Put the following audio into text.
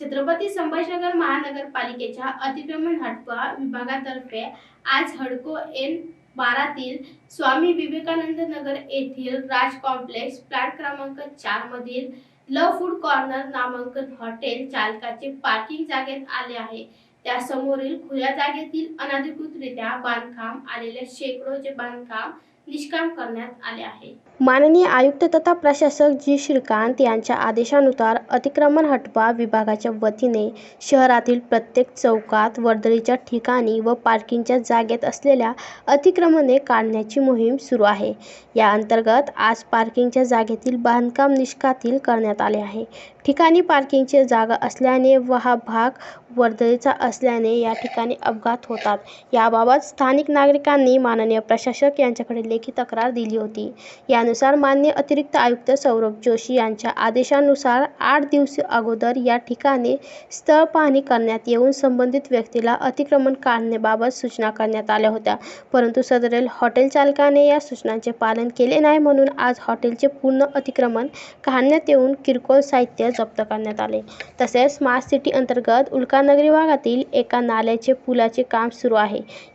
छत्रपती संभाजीनगर महानगरपालिकेच्या अतिक्रमण हटवा विभागातर्फे आज हडको एन बारातील स्वामी विवेकानंद नगर येथील राज कॉम्प्लेक्स प्लॅट क्रमांक चार मधील लव फूड कॉर्नर नामांकन हॉटेल चालकाचे पार्किंग जागेत आले आहे. त्या समोरील खुल्या जागेतील अनधिकृतरित्या बांधकाम आलेले शेकडोचे बांधकाम निष्काम करण्यात आले आहे. माननीय आयुक्त तथा प्रशासक जी. श्रीकांत यांच्या आदेशानुसार अतिक्रमण हटवा विभागाच्या वतीने शहरातील प्रत्येक चौकात वर्दळीच्या ठिकाणी व पार्किंगच्या जागेत असलेल्या अतिक्रमणे काढण्याची मोहीम सुरू आहे. या अंतर्गत आज पार्किंगच्या जागेतील बांधकाम निष्कातील करण्यात आले आहे. ठिकाणी पार्किंगची जागा असल्याने व हा भाग वर्दळीचा असल्याने या ठिकाणी अपघात होतात. याबाबत स्थानिक नागरिकांनी माननीय प्रशासक यांच्याकडे लेखी तक्रार दिली होती. यानुसार मान्य अतिरिक्त आयुक्त सौरभ जोशी यांच्या आदेशानुसार आठ दिवस अगोदर या ठिकाणी स्थळ पाहणी करण्यात येऊन संबंधित व्यक्तीला अतिक्रमण काढण्याबाबत सूचना करण्यात आल्या होत्या. परंतु सदरेल हॉटेल चालकाने या सूचनांचे पालन केले नाही म्हणून आज हॉटेलचे पूर्ण अतिक्रमण काढण्यात येऊन किरकोळ साहित्य जप्त करण्यात आले. तसेच स्मार्ट सिटी अंतर्गत उल्कानगरी भागातील एका नाल्याचे पुलाचे काम सुरू आहे.